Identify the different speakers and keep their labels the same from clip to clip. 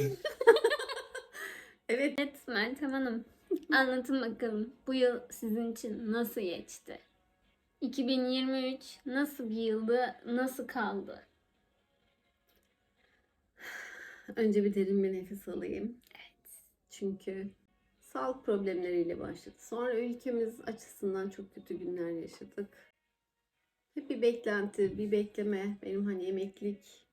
Speaker 1: Evet.
Speaker 2: Evet Meltem Hanım. Anlatın bakalım. Bu yıl sizin için nasıl geçti? 2023 nasıl bir yıldı? Nasıl kaldı?
Speaker 1: Önce bir derin bir nefes alayım. Evet. Çünkü sağlık problemleriyle başladı. Sonra ülkemiz açısından çok kötü günler yaşadık. Hep bir beklenti, bir bekleme. Benim hani emeklilik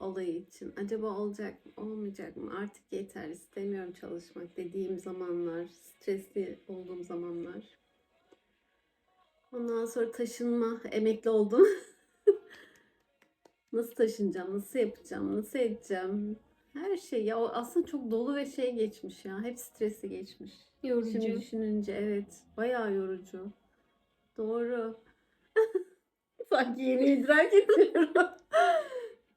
Speaker 1: olayı için. Acaba olacak mı, olmayacak mı? Artık yeter, istemiyorum çalışmak dediğim zamanlar, stresli olduğum zamanlar. Ondan sonra taşınma, emekli oldum. nasıl taşınacağım, nasıl yapacağım, nasıl edeceğim? Her şey ya aslında çok dolu ve şey geçmiş ya. Hep stresi geçmiş.
Speaker 2: Yorucu.
Speaker 1: Şimdi düşününce evet. Bayağı yorucu. Doğru. Sanki yeni idrak ediyorum.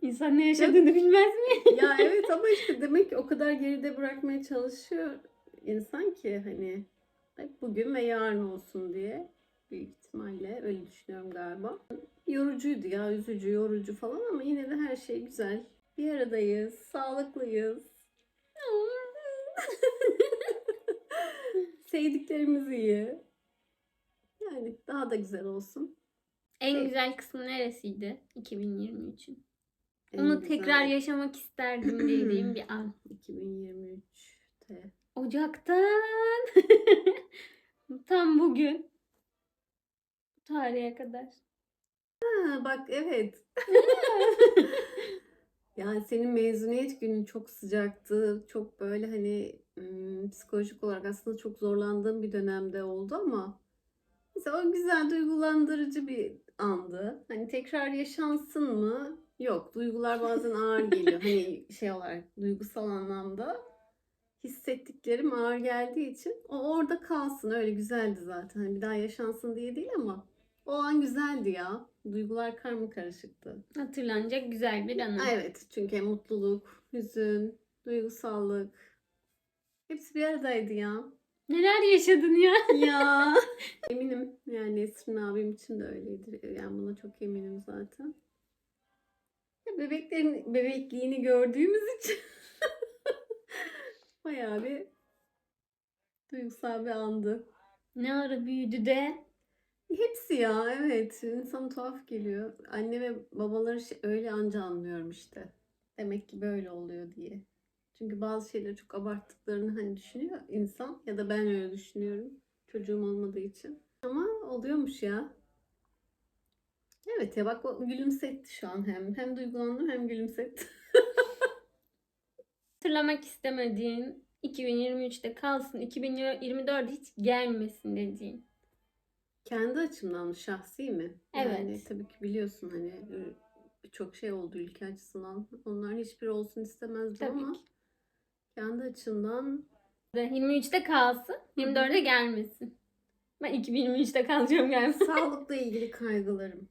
Speaker 2: İnsan ne yaşadığını bilmez mi?
Speaker 1: ya evet ama işte demek ki o kadar geride bırakmaya çalışıyor insan ki hani hep bugün ve yarın olsun diye büyük ihtimalle öyle düşünüyorum galiba. Yorucuydu ya üzücü yorucu falan ama yine de her şey güzel. Bir aradayız, sağlıklıyız. Sevdiklerimiz iyi. Yani daha da güzel olsun.
Speaker 2: En güzel kısmı neresiydi 2023'ün?
Speaker 1: En
Speaker 2: Onu
Speaker 1: güzel
Speaker 2: tekrar yaşamak isterdim dediğim bir an.
Speaker 1: 2023'te.
Speaker 2: Ocaktan tam bugün bu tarihe kadar.
Speaker 1: Ha, bak evet. Yani senin mezuniyet günün çok sıcaktı. Çok böyle hani ım, psikolojik olarak aslında çok zorlandığım bir dönemde oldu ama mesela o güzel duygulandırıcı bir andı. Hani tekrar yaşansın mı? Yok. Duygular bazen ağır geliyor. Hani şey olarak duygusal anlamda hissettiklerim ağır geldiği için o orada kalsın. Öyle güzeldi zaten. Hani bir daha yaşansın diye değil ama o an güzeldi ya. Duygular karma karışıktı.
Speaker 2: Hatırlanacak güzel bir anı.
Speaker 1: Evet çünkü mutluluk, hüzün, duygusallık hepsi bir aradaydı ya.
Speaker 2: Neler yaşadın ya?
Speaker 1: Ya eminim yani Nesrin abim için de öyledir. Yani buna çok eminim zaten. Bebeklerin bebekliğini gördüğümüz için bayağı bir duygusal bir andı.
Speaker 2: Ne ara büyüdü de.
Speaker 1: Hepsi ya evet insan tuhaf geliyor. Anne ve babaları şey- öyle anca anlıyorum işte. Demek ki böyle oluyor diye. Çünkü bazı şeyleri çok abarttıklarını hani düşünüyor insan ya da ben öyle düşünüyorum. Çocuğum olmadığı için. Ama oluyormuş ya. Evet ya bak gülümsetti şu an hem. Hem duygulandım hem gülümsetti.
Speaker 2: Hatırlamak istemediğin 2023'te kalsın 2024'de hiç gelmesin dediğin.
Speaker 1: Kendi açımdan şahsi mi?
Speaker 2: Evet.
Speaker 1: Yani tabii ki biliyorsun hani e, birçok şey oldu ülke açısından. Onların hiçbiri olsun istemezdim
Speaker 2: Tabii
Speaker 1: ama
Speaker 2: ki.
Speaker 1: kendi açımdan
Speaker 2: 23'te kalsın 24'e gelmesin. Ben 2023'te kalacağım gelmesin.
Speaker 1: sağlıkla ilgili kaygılarım.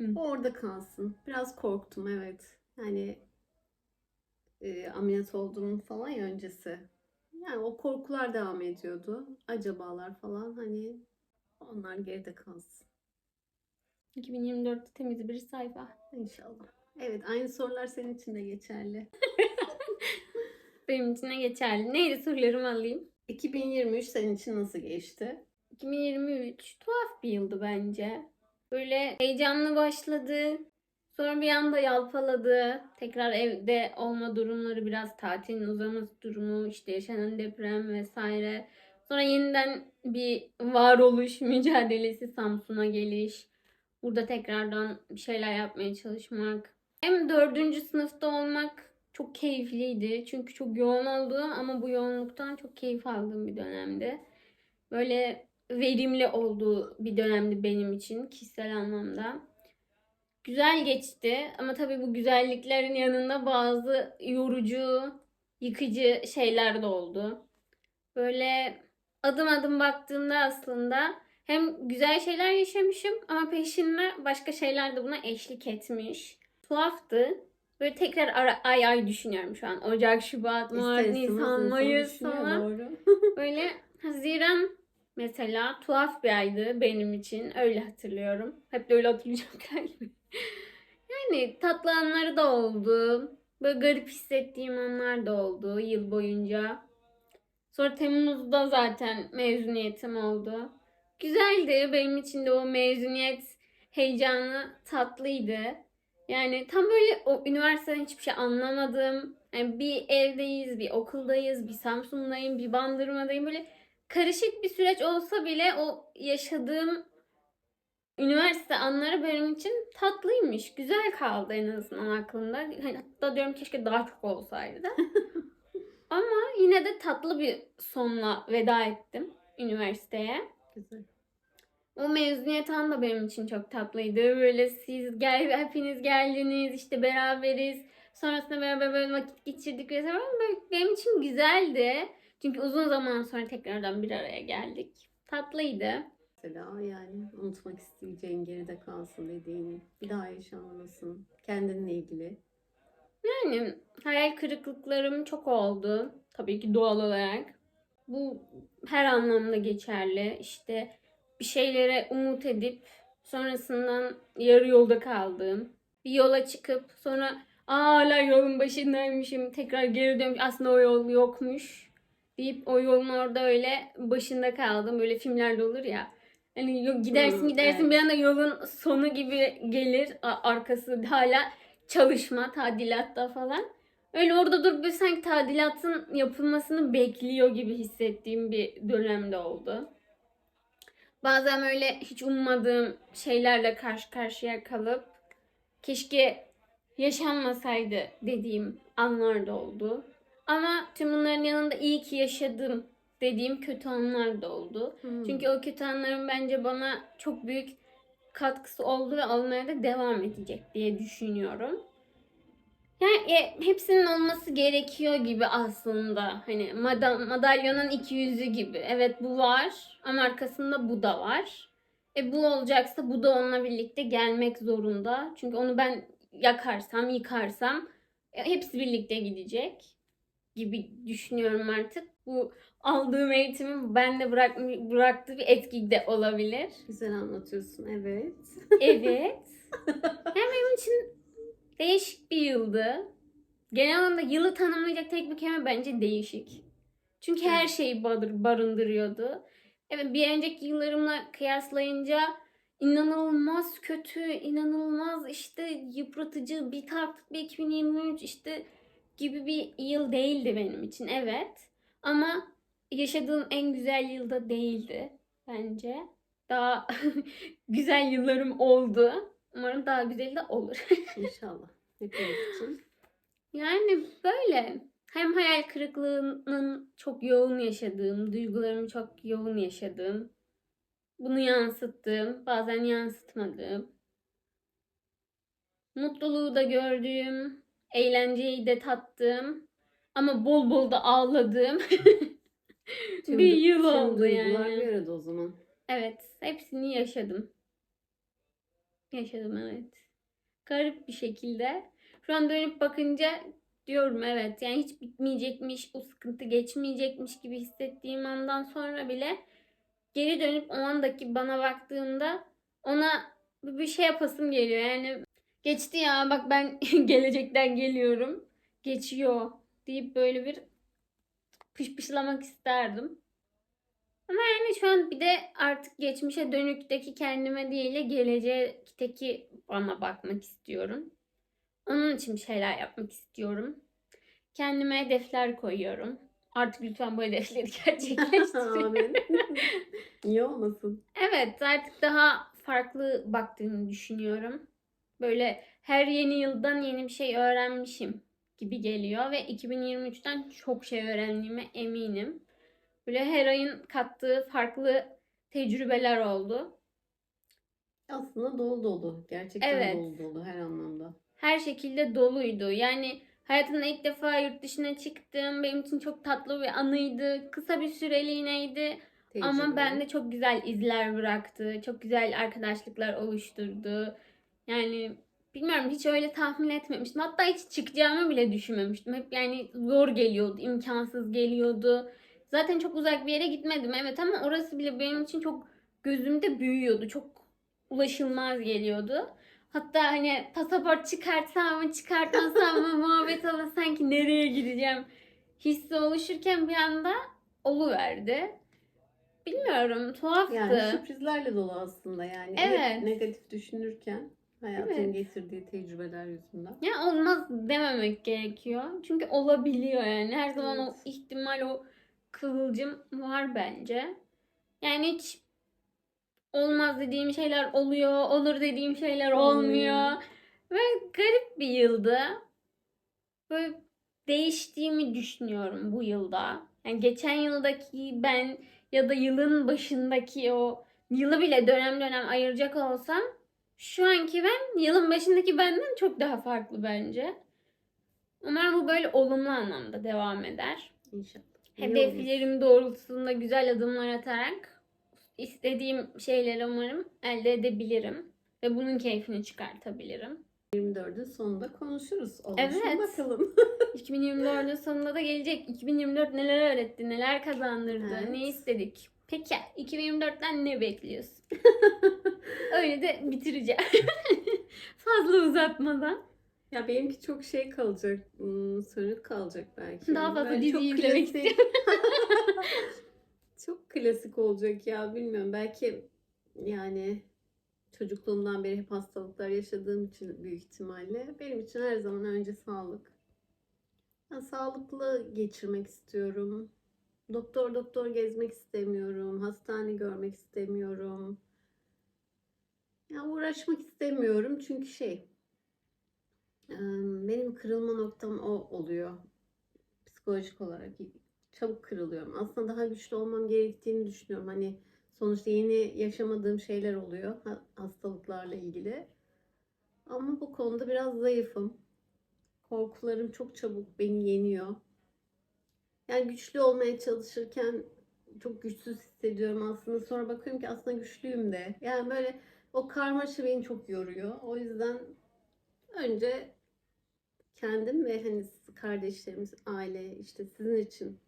Speaker 2: Hı.
Speaker 1: Orada kalsın. Biraz korktum evet. Yani e, ameliyat oldum falan ya öncesi. Yani o korkular devam ediyordu. Acabalar falan hani onlar geride kalsın.
Speaker 2: 2024'te temiz bir sayfa.
Speaker 1: İnşallah. Evet aynı sorular senin için de geçerli.
Speaker 2: Benim için de geçerli. Neydi sorularımı alayım?
Speaker 1: 2023 senin için nasıl geçti?
Speaker 2: 2023 tuhaf bir yıldı bence. Böyle heyecanlı başladı. Sonra bir anda yalpaladı. Tekrar evde olma durumları biraz tatilin uzaması durumu, işte yaşanan deprem vesaire. Sonra yeniden bir varoluş mücadelesi Samsun'a geliş. Burada tekrardan bir şeyler yapmaya çalışmak. Hem dördüncü sınıfta olmak çok keyifliydi. Çünkü çok yoğun oldu ama bu yoğunluktan çok keyif aldığım bir dönemdi. Böyle verimli olduğu bir dönemdi benim için kişisel anlamda. Güzel geçti ama tabii bu güzelliklerin yanında bazı yorucu, yıkıcı şeyler de oldu. Böyle adım adım baktığımda aslında hem güzel şeyler yaşamışım ama peşinde başka şeyler de buna eşlik etmiş. Tuhaftı. Böyle tekrar ara- ay ay düşünüyorum şu an. Ocak, Şubat, Mart, Nisan, Mayıs falan. Böyle Haziran mesela tuhaf bir aydı benim için. Öyle hatırlıyorum. Hep de öyle hatırlayacağım galiba. Yani tatlı anları da oldu. Böyle garip hissettiğim anlar da oldu yıl boyunca. Sonra Temmuz'da zaten mezuniyetim oldu. Güzeldi. Benim için de o mezuniyet heyecanı tatlıydı. Yani tam böyle o üniversiteden hiçbir şey anlamadım. Yani bir evdeyiz, bir okuldayız, bir Samsun'dayım, bir Bandırma'dayım. Böyle karışık bir süreç olsa bile o yaşadığım üniversite anları benim için tatlıymış. Güzel kaldı en azından aklımda. Hani hatta diyorum keşke daha çok olsaydı. Ama yine de tatlı bir sonla veda ettim üniversiteye.
Speaker 1: Güzel.
Speaker 2: O mezuniyet anı da benim için çok tatlıydı. Böyle siz gel, hepiniz geldiniz, işte beraberiz. Sonrasında beraber böyle vakit geçirdik vesaire. Ama böyle benim için güzeldi. Çünkü uzun zaman sonra tekrardan bir araya geldik. Tatlıydı.
Speaker 1: Mesela yani unutmak isteyeceğin geride kalsın dediğin, bir daha yaşanmasın. Kendinle ilgili.
Speaker 2: Yani hayal kırıklıklarım çok oldu. Tabii ki doğal olarak. Bu her anlamda geçerli. İşte bir şeylere umut edip sonrasından yarı yolda kaldığım. Bir yola çıkıp sonra Aa, hala yolun başındaymışım. Tekrar geri dönmüş. Aslında o yol yokmuş. Deyip o yolun orada öyle başında kaldım. Böyle filmlerde olur ya. Hani gidersin gidersin
Speaker 1: evet.
Speaker 2: bir anda yolun sonu gibi gelir. Arkası hala çalışma, tadilatta falan. Öyle orada durup böyle sanki tadilatın yapılmasını bekliyor gibi hissettiğim bir dönemde oldu. Bazen öyle hiç ummadığım şeylerle karşı karşıya kalıp keşke yaşanmasaydı dediğim anlar da oldu. Ama tüm bunların yanında iyi ki yaşadım dediğim kötü anlar da oldu.
Speaker 1: Hmm.
Speaker 2: Çünkü o kötü anların bence bana çok büyük katkısı oldu ve olmaya da devam edecek diye düşünüyorum. Yani e, hepsinin olması gerekiyor gibi aslında. Hani mada- madalyonun iki yüzü gibi. Evet bu var ama arkasında bu da var. E bu olacaksa bu da onunla birlikte gelmek zorunda. Çünkü onu ben yakarsam, yıkarsam e, hepsi birlikte gidecek gibi düşünüyorum artık. Bu aldığım eğitimin bende bırak, bıraktığı bir etki de olabilir.
Speaker 1: Güzel anlatıyorsun, evet.
Speaker 2: Evet. Yani benim için değişik bir yıldı. Genel anlamda yılı tanımlayacak tek bir kelime bence değişik. Çünkü her şeyi barı- barındırıyordu. Evet bir önceki yıllarımla kıyaslayınca inanılmaz kötü, inanılmaz işte yıpratıcı, bir artık bir 2023 işte gibi bir yıl değildi benim için evet. Ama yaşadığım en güzel yılda değildi bence. Daha güzel yıllarım oldu. Umarım daha güzeli de olur.
Speaker 1: İnşallah. Hepimiz için.
Speaker 2: Yani böyle. Hem hayal kırıklığının çok yoğun yaşadığım, duygularımı çok yoğun yaşadığım, bunu yansıttığım, bazen yansıtmadığım, mutluluğu da gördüğüm, eğlenceyi de tattığım ama bol bol da ağladığım
Speaker 1: Tüm
Speaker 2: bir yıl oldu yani.
Speaker 1: bir arada o zaman.
Speaker 2: Evet, hepsini yaşadım. Yaşadım evet. Garip bir şekilde. Şu an dönüp bakınca diyorum evet yani hiç bitmeyecekmiş, bu sıkıntı geçmeyecekmiş gibi hissettiğim andan sonra bile geri dönüp o andaki bana baktığımda ona bir şey yapasım geliyor. Yani geçti ya bak ben gelecekten geliyorum. Geçiyor deyip böyle bir pışpışlamak isterdim. Ama yani şu an bir de artık geçmişe dönükteki kendime değil de gelecekteki bana bakmak istiyorum. Onun için bir şeyler yapmak istiyorum. Kendime hedefler koyuyorum. Artık lütfen bu hedefleri gerçekleştirin.
Speaker 1: İyi olmasın.
Speaker 2: evet artık daha farklı baktığımı düşünüyorum. Böyle her yeni yıldan yeni bir şey öğrenmişim gibi geliyor ve 2023'ten çok şey öğrendiğime eminim. Böyle her ayın kattığı farklı tecrübeler oldu.
Speaker 1: Aslında dolu dolu. Gerçekten
Speaker 2: Evet.
Speaker 1: dolu dolu her anlamda.
Speaker 2: Her şekilde doluydu. Yani hayatımda ilk defa yurt dışına çıktım. Benim için çok tatlı bir anıydı. Kısa bir süreliğineydi. Ama
Speaker 1: Tecrübe.
Speaker 2: bende çok güzel izler bıraktı. Çok güzel arkadaşlıklar oluşturdu. Yani bilmiyorum hiç öyle tahmin etmemiştim. Hatta hiç çıkacağımı bile düşünmemiştim. Hep yani zor geliyordu, imkansız geliyordu. Zaten çok uzak bir yere gitmedim evet ama orası bile benim için çok gözümde büyüyordu. Çok ulaşılmaz geliyordu. Hatta hani pasaport çıkartsam mı çıkartmasam mı muhabbet olur sanki nereye gideceğim hissi oluşurken bir anda oluverdi. Bilmiyorum tuhaftı.
Speaker 1: Yani sürprizlerle dolu aslında yani.
Speaker 2: Evet.
Speaker 1: negatif düşünürken hayatın
Speaker 2: Evet.
Speaker 1: getirdiği tecrübeler yüzünden.
Speaker 2: Ya olmaz dememek gerekiyor. Çünkü olabiliyor yani. Her zaman o
Speaker 1: Evet.
Speaker 2: ihtimal, o kıvılcım var bence. Yani hiç olmaz dediğim şeyler oluyor, olur dediğim şeyler olmuyor. Ve garip bir yıldı. Böyle değiştiğimi düşünüyorum bu yılda. Yani geçen yıldaki ben ya da yılın başındaki o yılı bile dönem dönem ayıracak olsam şu anki ben yılın başındaki benden çok daha farklı bence. Umarım bu böyle olumlu anlamda devam eder.
Speaker 1: İnşallah. İyi olur.
Speaker 2: Hedeflerim doğrultusunda güzel adımlar atarak istediğim şeyleri umarım elde edebilirim. Ve bunun keyfini çıkartabilirim.
Speaker 1: 24'ün sonunda konuşuruz. Olmuş
Speaker 2: Evet.
Speaker 1: bakalım.
Speaker 2: 2024'ün sonunda da gelecek. 2024 neler öğretti, neler kazandırdı,
Speaker 1: Evet.
Speaker 2: ne istedik. Peki 2024'ten ne bekliyorsun? Öyle de bitireceğim. Fazla uzatmadan.
Speaker 1: ya benimki çok şey kalacak. Hmm, sönük kalacak belki.
Speaker 2: Daha fazla
Speaker 1: Böyle
Speaker 2: dizi
Speaker 1: çok
Speaker 2: izlemek
Speaker 1: klasik- çok klasik olacak ya bilmiyorum. Belki yani çocukluğumdan beri hep hastalıklar yaşadığım için büyük ihtimalle benim için her zaman önce sağlık. Ben sağlıklı geçirmek istiyorum. Doktor doktor gezmek istemiyorum. Hastane görmek istemiyorum. Ya uğraşmak istemiyorum çünkü şey benim kırılma noktam o oluyor. Psikolojik olarak çabuk kırılıyorum. Aslında daha güçlü olmam gerektiğini düşünüyorum. Hani sonuçta yeni yaşamadığım şeyler oluyor ha- hastalıklarla ilgili. Ama bu konuda biraz zayıfım. Korkularım çok çabuk beni yeniyor. Yani güçlü olmaya çalışırken çok güçsüz hissediyorum aslında. Sonra bakıyorum ki aslında güçlüyüm de. Yani böyle o karmaşa beni çok yoruyor. O yüzden önce kendim ve hani kardeşlerimiz, aile işte sizin için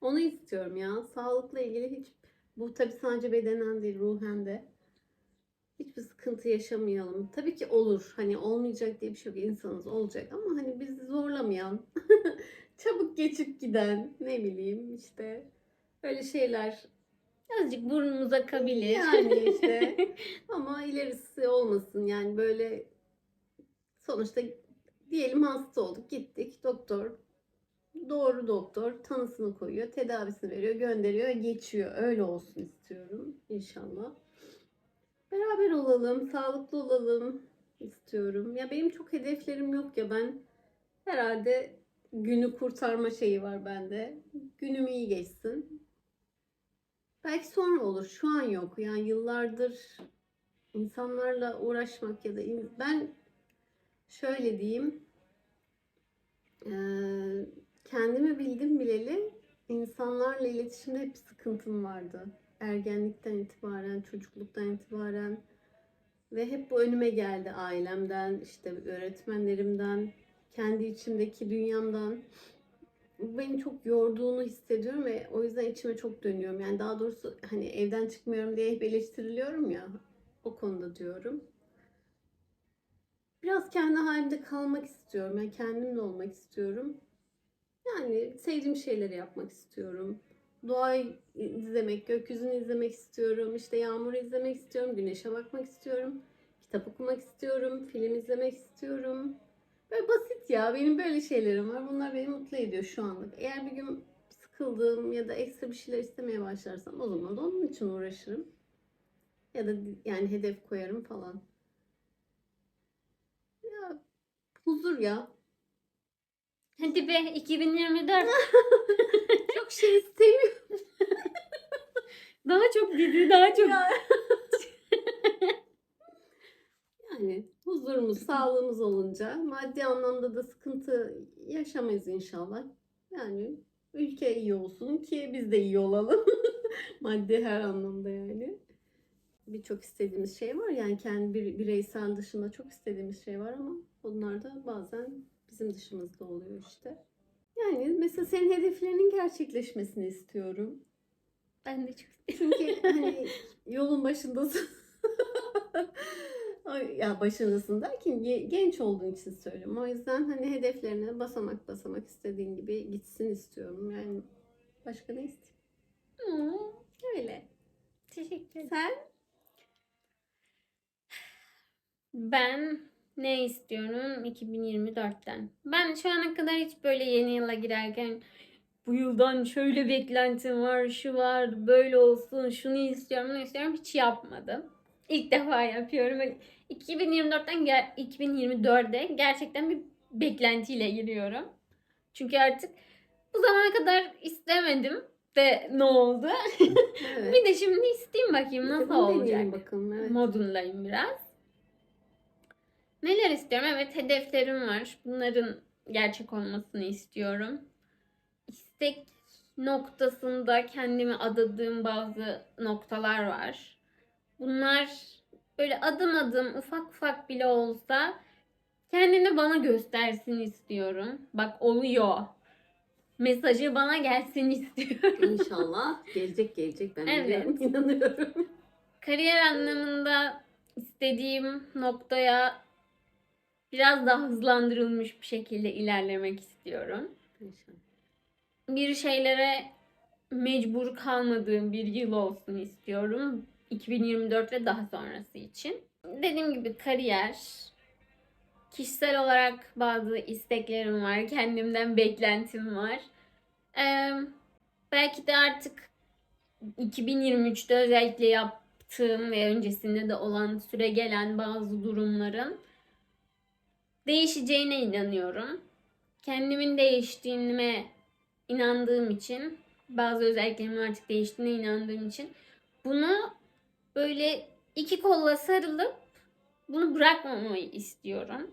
Speaker 1: onu istiyorum ya. Sağlıkla ilgili hiç bu tabii sadece bedenen değil ruhen de hiçbir sıkıntı yaşamayalım. Tabii ki olur. Hani olmayacak diye bir şey yok. İnsanız olacak ama hani bizi zorlamayan, çabuk geçip giden ne bileyim işte öyle şeyler
Speaker 2: Azıcık burnumuz akabilir.
Speaker 1: yani işte. Ama ilerisi olmasın yani böyle sonuçta diyelim hasta olduk gittik doktor doğru doktor tanısını koyuyor tedavisini veriyor gönderiyor geçiyor. Öyle olsun istiyorum inşallah. Beraber olalım sağlıklı olalım istiyorum. Ya benim çok hedeflerim yok ya ben herhalde günü kurtarma şeyi var bende günüm iyi geçsin Belki sonra olur. Şu an yok. Yani yıllardır insanlarla uğraşmak ya da ben şöyle diyeyim eee, kendimi bildim bileli insanlarla iletişimde hep sıkıntım vardı. Ergenlikten itibaren, çocukluktan itibaren ve hep bu önüme geldi ailemden, işte öğretmenlerimden, kendi içimdeki dünyamdan beni çok yorduğunu hissediyorum ve o yüzden içime çok dönüyorum. Yani daha doğrusu hani evden çıkmıyorum diye hep eleştiriliyorum ya. O konuda diyorum. Biraz kendi halimde kalmak istiyorum. Yani kendimle olmak istiyorum. Yani sevdiğim şeyleri yapmak istiyorum. Doğayı izlemek, gökyüzünü izlemek istiyorum. İşte yağmuru izlemek istiyorum. Güneşe bakmak istiyorum. Kitap okumak istiyorum. Film izlemek istiyorum. Böyle basit ya. Benim böyle şeylerim var. Bunlar beni mutlu ediyor şu anlık. Eğer bir gün sıkıldığım ya da ekstra bir şeyler istemeye başlarsam o zaman da onun için uğraşırım. Ya da yani hedef koyarım falan. Ya huzur ya.
Speaker 2: Hadi be 2024
Speaker 1: Çok şey istemiyorum.
Speaker 2: daha çok dizi daha çok
Speaker 1: Ya. yani huzurumuz, sağlığımız olunca maddi anlamda da sıkıntı yaşamayız inşallah. Yani ülke iyi olsun ki biz de iyi olalım. maddi her anlamda yani. Birçok istediğimiz şey var yani kendi bir, bireysel dışında çok istediğimiz şey var ama onlar da bazen bizim dışımızda oluyor işte. Yani mesela senin hedeflerinin gerçekleşmesini istiyorum.
Speaker 2: ben de çok
Speaker 1: Çünkü hani yolun başındasın. Ya ge- genç olduğun için söylüyorum. O yüzden hani hedeflerine basamak basamak istediğin gibi gitsin istiyorum. Yani başka ne isteyeyim?
Speaker 2: Hmm,
Speaker 1: Öyle.
Speaker 2: teşekkür ederim.
Speaker 1: Sen?
Speaker 2: Ben ne istiyorum 2024'ten? Ben şu ana kadar hiç böyle yeni yıla girerken bu yıldan şöyle beklentim var, şu var, böyle olsun, şunu istiyorum, bunu istiyorum hiç yapmadım. İlk defa yapıyorum. Böyle 2024'ten gel 2024'e gerçekten bir beklentiyle giriyorum. Çünkü artık bu zamana kadar istemedim de ne oldu?
Speaker 1: Evet.
Speaker 2: bir de şimdi isteyeyim bakayım nasıl olacak
Speaker 1: bakalım. Evet.
Speaker 2: modundayım biraz. Neler istiyorum? Evet hedeflerim var. Bunların gerçek olmasını istiyorum. İstek noktasında kendimi adadığım bazı noktalar var. Bunlar böyle adım adım ufak ufak bile olsa kendini bana göstersin istiyorum. Bak oluyor. Mesajı bana gelsin istiyorum.
Speaker 1: İnşallah gelecek gelecek ben
Speaker 2: Evet.
Speaker 1: biliyorum inanıyorum.
Speaker 2: kariyer anlamında istediğim noktaya biraz daha hızlandırılmış bir şekilde ilerlemek istiyorum.
Speaker 1: İnşallah.
Speaker 2: Bir şeylere mecbur kalmadığım bir yıl olsun istiyorum. 2024 ve daha sonrası için. Dediğim gibi kariyer, kişisel olarak bazı isteklerim var, kendimden beklentim var. Ee, belki de artık 2023'te özellikle yaptığım ve öncesinde de olan süre gelen bazı durumların değişeceğine inanıyorum. Kendimin değiştiğime inandığım için, bazı özelliklerimin artık değiştiğine inandığım için bunu böyle iki kolla sarılıp bunu bırakmamayı istiyorum.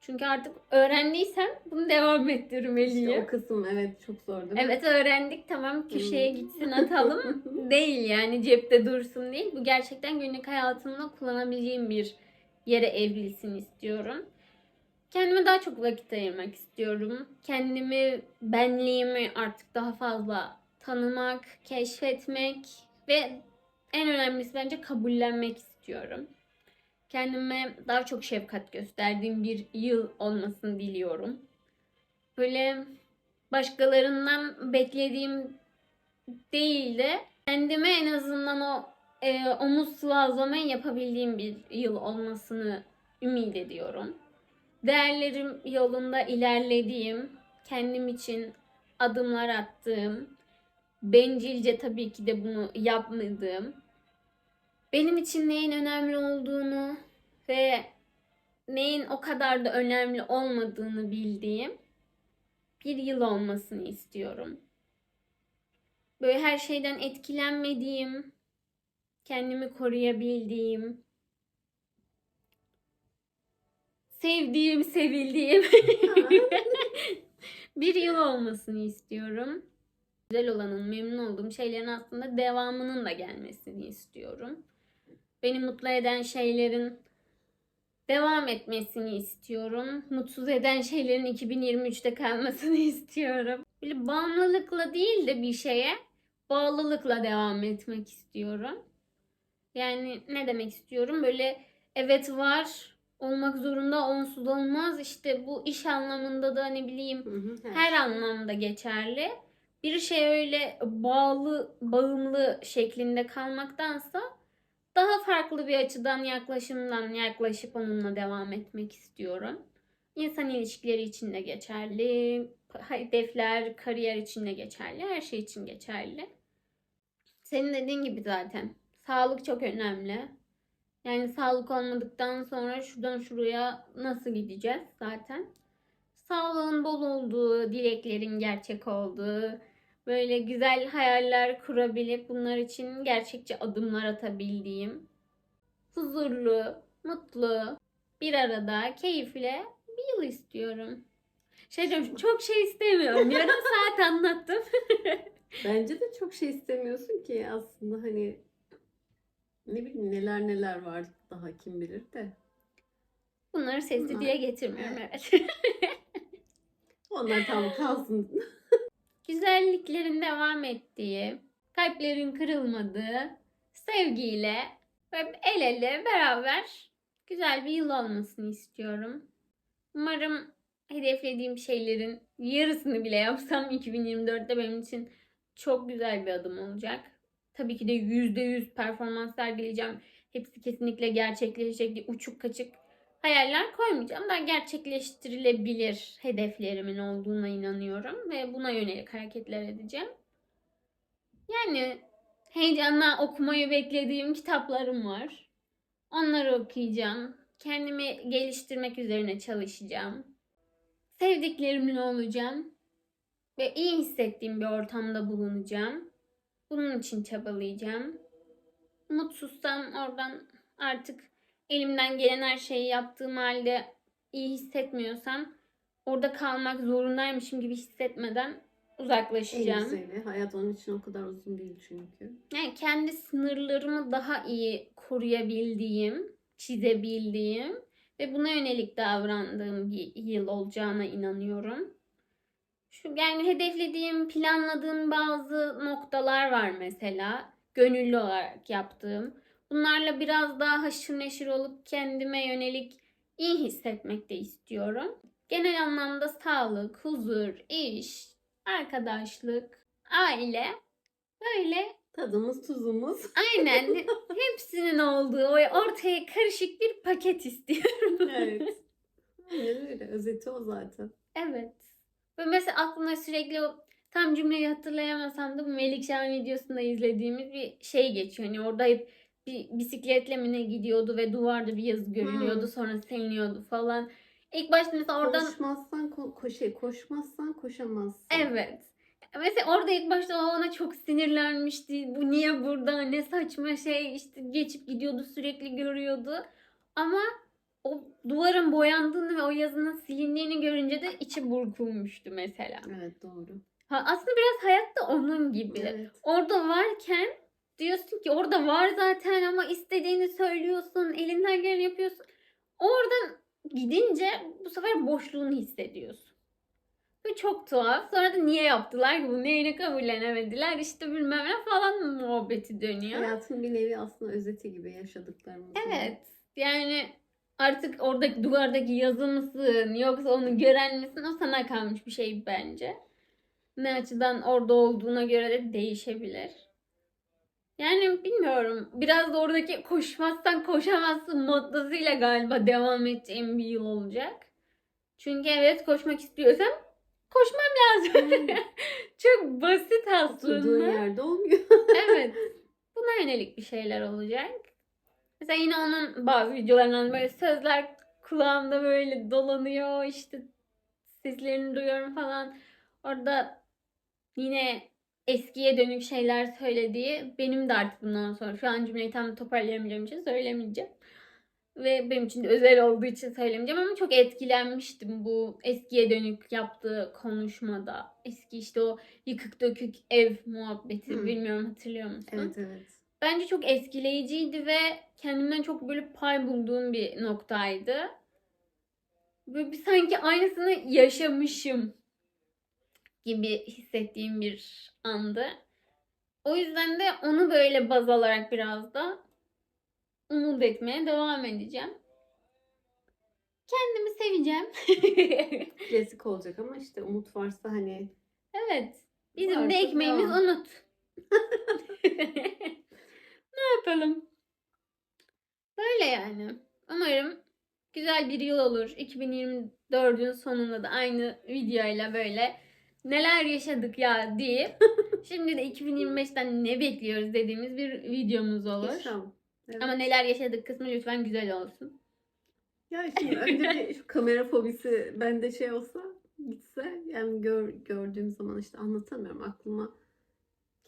Speaker 2: Çünkü artık öğrendiysem bunu devam ettirmeliyim.
Speaker 1: İşte o kısım evet çok zor değil mi?
Speaker 2: Evet öğrendik tamam köşeye gitsin atalım değil yani cepte dursun değil. Bu gerçekten günlük hayatımda kullanabileceğim bir yere evrilsin istiyorum. Kendime daha çok vakit ayırmak istiyorum. Kendimi, benliğimi artık daha fazla tanımak, keşfetmek ve en önemlisi bence kabullenmek istiyorum. Kendime daha çok şefkat gösterdiğim bir yıl olmasını diliyorum. Böyle başkalarından beklediğim değil de kendime en azından o e, omuz sıvazlamayı yapabildiğim bir yıl olmasını ümit ediyorum. Değerlerim yolunda ilerlediğim, kendim için adımlar attığım, bencilce tabii ki de bunu yapmadığım, benim için neyin önemli olduğunu ve neyin o kadar da önemli olmadığını bildiğim bir yıl olmasını istiyorum. Böyle her şeyden etkilenmediğim, kendimi koruyabildiğim, sevdiğim, sevildiğim bir yıl olmasını istiyorum. Güzel olanın, memnun olduğum şeylerin aslında devamının da gelmesini istiyorum. Beni mutlu eden şeylerin devam etmesini istiyorum. Mutsuz eden şeylerin 2023'te kalmasını istiyorum. Böyle bağımlılıkla değil de bir şeye bağlılıkla devam etmek istiyorum. Yani ne demek istiyorum? Böyle evet var olmak zorunda onsuz olmaz. İşte bu iş anlamında da ne bileyim
Speaker 1: Hı hı,
Speaker 2: her anlamda geçerli. Bir şey öyle bağlı, bağımlı şeklinde kalmaktansa daha farklı bir açıdan yaklaşımdan yaklaşıp onunla devam etmek istiyorum. İnsan ilişkileri için de geçerli, hedefler, kariyer için de geçerli, her şey için geçerli. Senin dediğin gibi zaten sağlık çok önemli. Yani sağlık olmadıktan sonra şuradan şuraya nasıl gideceğiz zaten? Sağlığın bol olduğu, dileklerin gerçek olduğu, böyle güzel hayaller kurabilip bunlar için gerçekçi adımlar atabildiğim, huzurlu, mutlu, bir arada, keyifle bir yıl istiyorum. Şey diyorum, çok şey istemiyorum. Yarım saat anlattım.
Speaker 1: Bence de çok şey istemiyorsun ki aslında hani ne bileyim neler neler var daha kim bilir de.
Speaker 2: Bunları sesli
Speaker 1: Bunlar-
Speaker 2: dile getirmiyorum evet.
Speaker 1: Onlar tam kalsın.
Speaker 2: Güzelliklerin devam ettiği, kalplerin kırılmadığı, sevgiyle ve el ele beraber güzel bir yıl olmasını istiyorum. Umarım hedeflediğim şeylerin yarısını bile yapsam 2024'te benim için çok güzel bir adım olacak. Tabii ki de %100 performans sergileyeceğim. Hepsi kesinlikle gerçekleşecek diye uçuk kaçık hayaller koymayacağım. Ben gerçekleştirilebilir hedeflerimin olduğuna inanıyorum ve buna yönelik hareketler edeceğim. Yani heyecanla okumayı beklediğim kitaplarım var. Onları okuyacağım. Kendimi geliştirmek üzerine çalışacağım. Sevdiklerimle olacağım. Ve iyi hissettiğim bir ortamda bulunacağım. Bunun için çabalayacağım. Mutsuzsam oradan artık elimden gelen her şeyi yaptığım halde iyi hissetmiyorsam orada kalmak zorundaymışım gibi hissetmeden
Speaker 1: En
Speaker 2: uzaklaşacağım.
Speaker 1: güzeli. Hayat onun için o kadar uzun değil çünkü.
Speaker 2: Yani kendi sınırlarımı daha iyi koruyabildiğim, çizebildiğim ve buna yönelik davrandığım bir yıl olacağına inanıyorum. Şu yani hedeflediğim, planladığım bazı noktalar var mesela. Gönüllü olarak yaptığım. Bunlarla biraz daha haşır neşir olup kendime yönelik iyi hissetmek de istiyorum. Genel anlamda sağlık, huzur, iş, arkadaşlık, aile böyle
Speaker 1: Tadımız tuzumuz.
Speaker 2: Aynen. Hepsinin olduğu o ortaya karışık bir paket istiyorum.
Speaker 1: evet. Aynen öyle. Özeti o zaten.
Speaker 2: evet. Ve mesela aklımda sürekli o tam cümleyi hatırlayamasam da bu Melikşah'ın videosunda izlediğimiz bir şey geçiyor. Hani orada hep bir bisikletle mi ne gidiyordu ve duvarda bir yazı görünüyordu
Speaker 1: Hmm.
Speaker 2: sonra siliniyordu falan. İlk başta mesela oradan
Speaker 1: Koşmazsan ko- koş koşmazsan koşamazsın.
Speaker 2: Evet. Mesela orada ilk başta o ona çok sinirlenmişti. Bu niye burada? Ne saçma şey. işte geçip gidiyordu sürekli görüyordu. Ama o duvarın boyandığını ve o yazının silindiğini görünce de içi burkulmuştu mesela.
Speaker 1: Evet doğru.
Speaker 2: Ha, aslında biraz hayat da onun gibi.
Speaker 1: Evet.
Speaker 2: Orada varken diyorsun ki orada var zaten ama istediğini söylüyorsun, elinden geleni yapıyorsun. Oradan gidince bu sefer boşluğunu hissediyorsun. Ve çok tuhaf. Sonra da niye yaptılar ki bu neyini kabullenemediler işte bilmem ne falan muhabbeti dönüyor.
Speaker 1: Hayatın bir nevi aslında özeti gibi yaşadıklarımız.
Speaker 2: Evet. Yani artık oradaki duvardaki yazı mısın yoksa onu gören misin o sana kalmış bir şey bence. Ne açıdan orada olduğuna göre de değişebilir. Yani bilmiyorum. Biraz da oradaki koşmazsan koşamazsın mottosuyla galiba devam edeceğim bir yıl olacak. Çünkü evet koşmak istiyorsam koşmam lazım. Çok basit
Speaker 1: Oturduğun
Speaker 2: aslında.
Speaker 1: yerde olmuyor.
Speaker 2: Evet. Buna yönelik bir şeyler olacak. Mesela yine onun bazı videolarından böyle sözler kulağımda böyle dolanıyor. işte seslerini duyuyorum falan. Orada yine eskiye dönük şeyler söylediği benim de artık bundan sonra şu an cümleyi tam toparlayamayacağım için söylemeyeceğim. Ve benim için de özel olduğu için söylemeyeceğim ama çok etkilenmiştim bu eskiye dönük yaptığı konuşmada. Eski işte o yıkık dökük ev muhabbeti
Speaker 1: Hı.
Speaker 2: bilmiyorum hatırlıyor musun?
Speaker 1: Evet evet.
Speaker 2: Bence çok etkileyiciydi ve kendimden çok böyle pay bulduğum bir noktaydı. Böyle bir sanki aynısını yaşamışım gibi hissettiğim bir andı. O yüzden de onu böyle baz alarak biraz da umut etmeye devam edeceğim. Kendimi seveceğim.
Speaker 1: Klasik olacak ama işte umut varsa hani
Speaker 2: evet. Bizim
Speaker 1: Varsa
Speaker 2: de ekmeğimiz
Speaker 1: devam.
Speaker 2: unut. ne yapalım? Böyle yani. Umarım güzel bir yıl olur. 2024'ün sonunda da aynı videoyla böyle neler yaşadık ya deyip şimdi de 2025'ten ne bekliyoruz dediğimiz bir videomuz olur.
Speaker 1: inşallah. Evet.
Speaker 2: Ama neler yaşadık kısmı lütfen güzel olsun.
Speaker 1: Ya şimdi önce şu kamera fobisi bende şey olsa gitse yani gör, gördüğüm zaman işte anlatamıyorum aklıma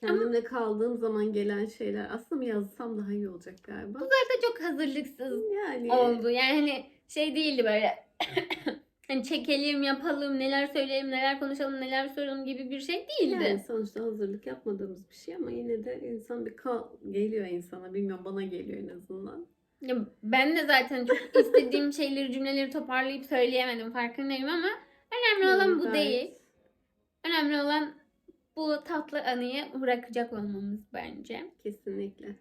Speaker 1: kendimle kaldığım zaman gelen şeyler aslında mı yazsam daha iyi olacak galiba.
Speaker 2: Zaten çok hazırlıksız
Speaker 1: Yani
Speaker 2: oldu. Yani hani şey değildi böyle hani çekelim, yapalım, neler söyleyelim, neler konuşalım, neler soralım gibi bir şey değildi.
Speaker 1: yani sonuçta hazırlık yapmadığımız bir şey ama yine de insan bir kal geliyor insana bilmiyorum bana geliyor en azından.
Speaker 2: Ya ben de zaten çok istediğim şeyleri, cümleleri toparlayıp söyleyemedim farkındayım ama önemli olan bu değil. Önemli olan bu tatlı anıyı bırakacak olmamız bence.
Speaker 1: Kesinlikle.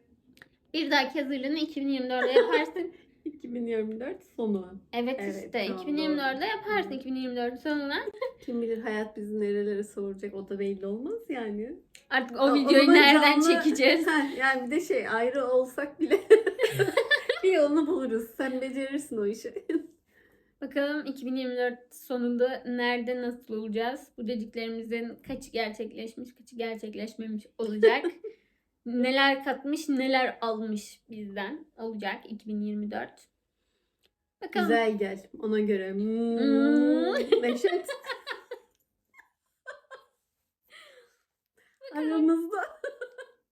Speaker 2: Bir dahaki hazırlığını 2024'de yaparsın.
Speaker 1: 2024 sonu.
Speaker 2: Evet,
Speaker 1: Evet,
Speaker 2: işte
Speaker 1: tamam,
Speaker 2: 2024'de yaparsın
Speaker 1: Hı.
Speaker 2: 2024 sonuna.
Speaker 1: Kim bilir hayat bizi nerelere soracak o da belli olmaz yani.
Speaker 2: Artık
Speaker 1: o
Speaker 2: videoyu
Speaker 1: zaman
Speaker 2: nereden
Speaker 1: canlı-
Speaker 2: çekeceğiz?
Speaker 1: Ha, yani bir de şey ayrı olsak bile bir yolunu buluruz. Sen becerirsin o işi.
Speaker 2: Bakalım 2024 sonunda nerede nasıl olacağız? Bu dediklerimizin kaçı gerçekleşmiş, kaçı gerçekleşmemiş olacak. Neler katmış, neler almış bizden olacak 2024. Bakalım.
Speaker 1: Güzel gel ona göre.
Speaker 2: Hmm.
Speaker 1: Hmm. Neşet. Aramızda.